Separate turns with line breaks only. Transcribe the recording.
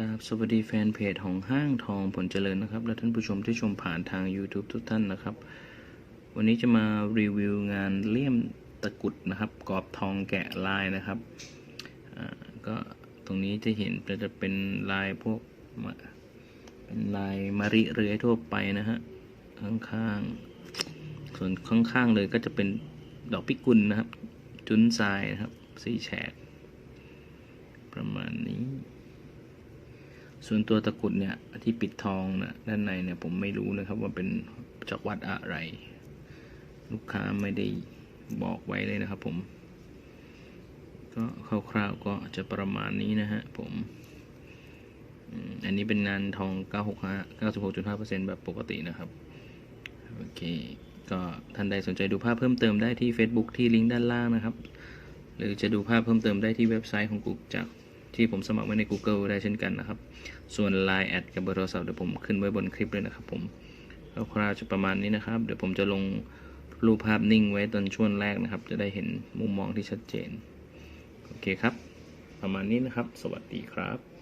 กราบสวัสดีแฟนเพจของห้างทองผลเจริญนะครับ และท่านผู้ชมที่ชมผ่านทาง YouTube ทุกท่านนะครับ วันนี้จะมารีวิวงานเลี่ยมตะกุดนะครับกรอบทองแกะลายนะครับก็ตรงนี้จะเห็นจะเป็นลายพวกเป็นลายมาริเรือทั่วไปนะฮะข้างๆส่วนข้างๆเลยก็จะเป็นดอกพิกุลนะครับ จุนทรายนะครับสีแฉกประมาณนี้ ส่วนตัวตะกรุดเนี่ยที่ปิดทองนะด้านในเนี่ยผมไม่รู้นะครับว่าเป็นจากวัดอะไร ลูกค้าไม่ได้บอกไว้เลยนะครับผม ก็คร่าวๆก็จะประมาณนี้นะฮะผมอืมอันนี้เป็นงานทอง 965 96.5%แบบปกตินะครับ โอเค ก็ท่านใดสนใจดูภาพเพิ่มเติมได้ที่ Facebook ที่ลิงก์ด้านล่างนะครับ หรือจะดูภาพเพิ่มเติมได้ที่เว็บไซต์ของกูจาก ที่ผมสมัครไว้ใน Google ได้เช่นกันนะครับ ส่วน Line แอดกับเบอร์โทรศัพท์เดี๋ยวผมขึ้นไว้บนคลิปเลยนะครับผมคร่าวๆจะประมาณนี้นะครับ เดี๋ยวผมจะลงรูปภาพนิ่งไว้ตอนช่วงแรกนะครับ จะได้เห็นมุมมองที่ชัดเจน โอเคครับ ประมาณนี้นะครับ สวัสดีครับ